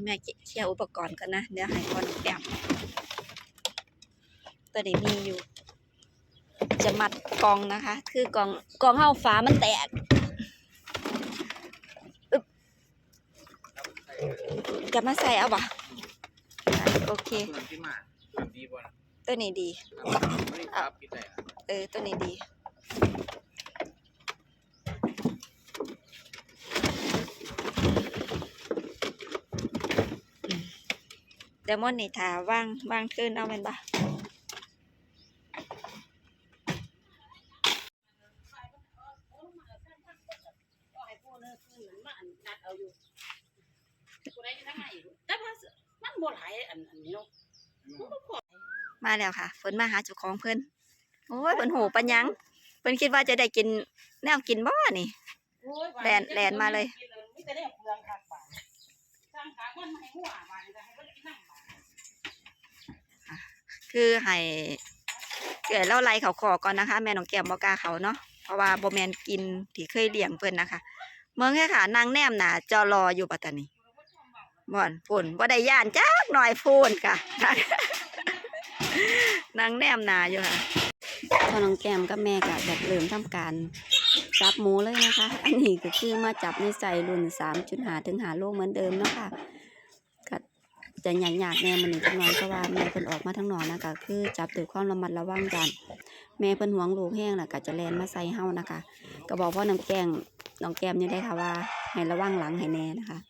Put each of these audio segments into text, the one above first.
ยวแม่เคลียร์อุปกรณ์ก่อนนะเดี๋ยวให้พ่อน้องแก้มตัวนี้มีอยู่ จะมัดกองนะคะ คือกองกองเฮาฟ้ามันแตกอึ๊บจะมาใส่เอาบ่ะอะโอเคส่วนที่มาแบบดีบ่นะตัวนี้ดีไม่ได้ครับกินได้อะเออ ตัวนี้ดี เดี๋ยวมอนนี่ถาว่างว่างขึ้นเอาเป็นปะมาแล้วค่ะฝนมาหาเจุของเพิ่นโอ้ยเพิ่นโหปัญญังเพิ่นคิดว่าจะได้กินแนวกินบ่นี่แลนแลนมาเลย คือให้เกิดเล่าไรเขาขอก่อนนะคะ แม่น้องแก้มบอกาเขาเนาะเพราะว่าโบแมนกินที่เคยเลี้ยงเพิ่อนนะคะ เมืองแค่ค่ะนางแนมหนาจอรออยู่ปัตตานีบ่อนฝุ่นบ่ได้ย่านจักหน่อยพูนค่ะนางแนมหนาอยู่ค่ะพอน้องแก้มกับแม่ก็แบบเริ่มทำการจับหมูเลยนะคะ อันนี้ก็คือมาจับในใส่รุ่นสามจุดหาถึงหาโลเหมือนเดิมเนาะค่ะ จะหยากๆแม่มันนี่จังน้อยเพราะว่าแม่เพิ่นออกมาทั้งนอกนะคะคือจับตัวความระมัดระวังกันแม่เพิ่นหวงลูกแห้งน่ะก็จะแลนมาใส่เฮานะคะ ก็บอกพ่อน้ำแกงน้องแก้มนี่ได้ค่ะว่าให้ระวังหลังให้แน่นะคะ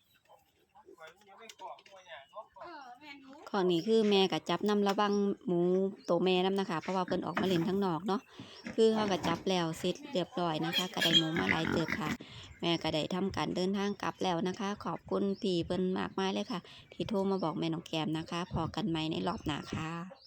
ของนี้คือแม่กับจับนำระวังหมูโตแม่นํนะคะ เพราะว่าเพิ่นออกมาเล่นทั้งนอกเนาะคือเขากับจับแล้วเสร็จเรียบร้อยนะคะกระไดหมูมาหลายเติบค่ะ แม่กระได้ทำการเดินทางกลับแล้วนะคะ ขอบคุณพี่เพิ่นมากมายเลยค่ะ ที่โทรมาบอกแม่น้องแกมนะคะ พอกันไหมในรอบหน้าค่ะ